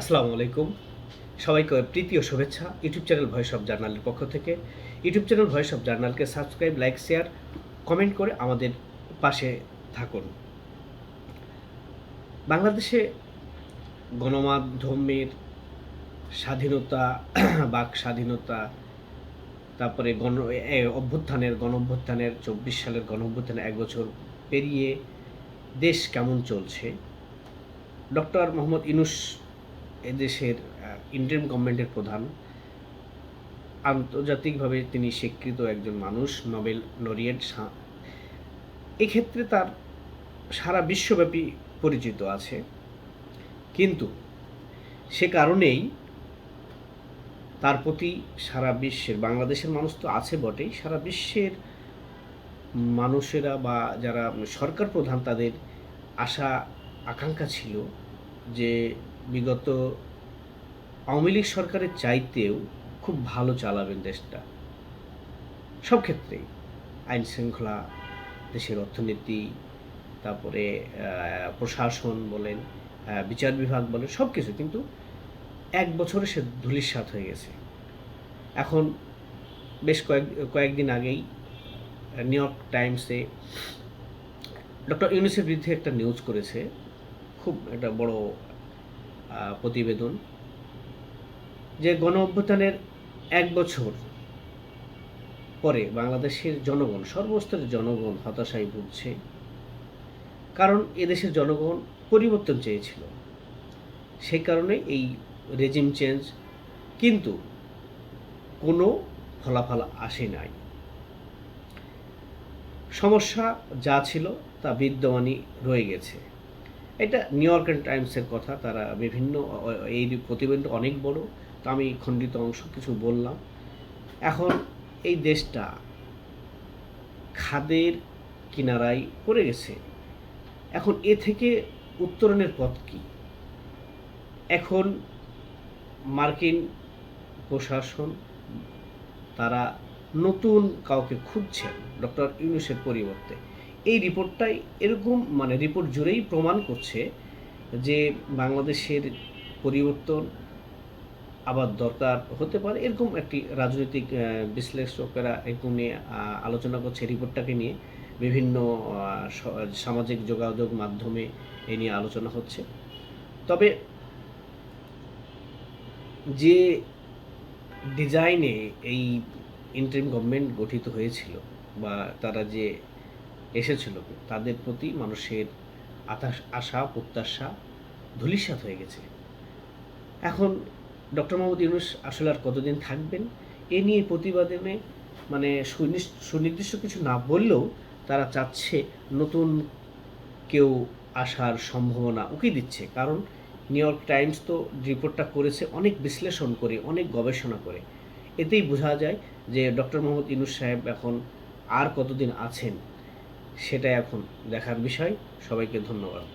আসসালামু আলাইকুম। সবাইকে প্রীতি ও শুভেচ্ছা। ইউটিউব চ্যানেল ভয়েস অফ জার্নালের পক্ষ থেকে। ইউটিউব চ্যানেল ভয়েস অফ জার্নালকে সাবস্ক্রাইব, লাইক, শেয়ার, কমেন্ট করে আমাদের পাশে থাকুন। বাংলাদেশে গণমাধ্যমের স্বাধীনতা, বাক স্বাধীনতা, তারপরে গণ অভ্যুত্থানের গণ অভ্যুত্থানের চব্বিশ সালের গণ অভ্যুত্থানের এক বছর পেরিয়ে দেশ কেমন চলছে? ডক্টর মোহাম্মদ ইনুস এদেশের ইন্ডিয়ান গভর্নমেন্টের প্রধান। আন্তর্জাতিকভাবে তিনি স্বীকৃত একজন মানুষ, নোবেল লরিয়েট এক্ষেত্রে তার সারা বিশ্বব্যাপী পরিচিত আছে। কিন্তু সে কারণেই তার প্রতি সারা বিশ্বের, বাংলাদেশের মানুষ তো আছে বটেই, সারা বিশ্বের মানুষেরা বা যারা সরকার প্রধান তাদের আশা, আকাঙ্ক্ষা ছিল যে বিগত আওয়ামী লীগ সরকারের চাইতেও খুব ভালো চালাবেন দেশটা। সব ক্ষেত্রেই। আইন শৃঙ্খলা, দেশের অর্থনীতি, তারপরে প্রশাসন বলেন বিচার বিভাগ বলেন, সব কিছু। কিন্তু এক বছরে সে ধূলিসাৎ হয়ে গেছে। এখন বেশ কয়েক, কয়েকদিন আগেই নিউ ইয়র্ক টাইমসে ডক্টর ইউনিসেফ বিরুদ্ধে একটা নিউজ করেছে। খুব একটা বড় প্রতিবেদন, যে গণ অভ্যুত্থানের এক বছর পরে বাংলাদেশের জনগণ, সর্বস্তরের জনগণ হতাশায় ভুগছে। কারণ এদেশের জনগণ পরিবর্তন চেয়েছিল। সেই কারণে এই রেজিম চেঞ্জ কিন্তু কোনো ফলাফল আসে নাই। সমস্যা যা ছিল তা বিদ্যমানই রয়ে গেছে। এটা নিউ ইয়র্কান টাইমসের কথা, তারা বিভিন্ন, এই প্রতিবেদন অনেক বড়, তো আমি খণ্ডিত অংশ কিছু বললাম। এখন এই দেশটা খাদের কিনারায় পড়ে গেছে। এখন এ থেকে উত্তরণের পথ কি? এখন মার্কিন প্রশাসন, তারা নতুন কাউকে খুঁজছেন, ডক্টর ইউনুসের পরিবর্তে। এই রিপোর্টটাই এরকম মানে রিপোর্ট জুড়েই প্রমাণ করছে যে বাংলাদেশের পরিবর্তন আবার দরকার হতে পারে। এরকম একটি রাজনৈতিক বিশ্লেষকেরা এরকম নিয়ে আলোচনা করছে রিপোর্টটাকে নিয়ে। বিভিন্ন সামাজিক যোগাযোগ মাধ্যমে এ নিয়ে আলোচনা হচ্ছে। তবে যে ডিজাইনে এই ইন্টারিম গভর্নমেন্ট গঠিত হয়েছিল বা তারা যে এসেছিল। তাদের প্রতি মানুষের আশা, প্রত্যাশা ধূলিসাৎ হয়ে গেছে। এখন ডক্টর মোহাম্মদ ইউনুস আসলে আর কতদিন থাকবেন? এ নিয়ে প্রতিবেদনে মানে সুনির্দিষ্ট কিছু না বললেও তারা চাচ্ছে নতুন কেউ আসার সম্ভাবনা উকি দিচ্ছে। কারণ নিউ ইয়র্ক টাইমস তো রিপোর্টটা করেছে অনেক বিশ্লেষণ করে, অনেক গবেষণা করে। এতেই বোঝা যায় যে ডক্টর মোহাম্মদ ইউনুস সাহেব এখন আর কতদিন আছেন? সেটা এখন দেখার বিষয়। সবাইকে ধন্যবাদ।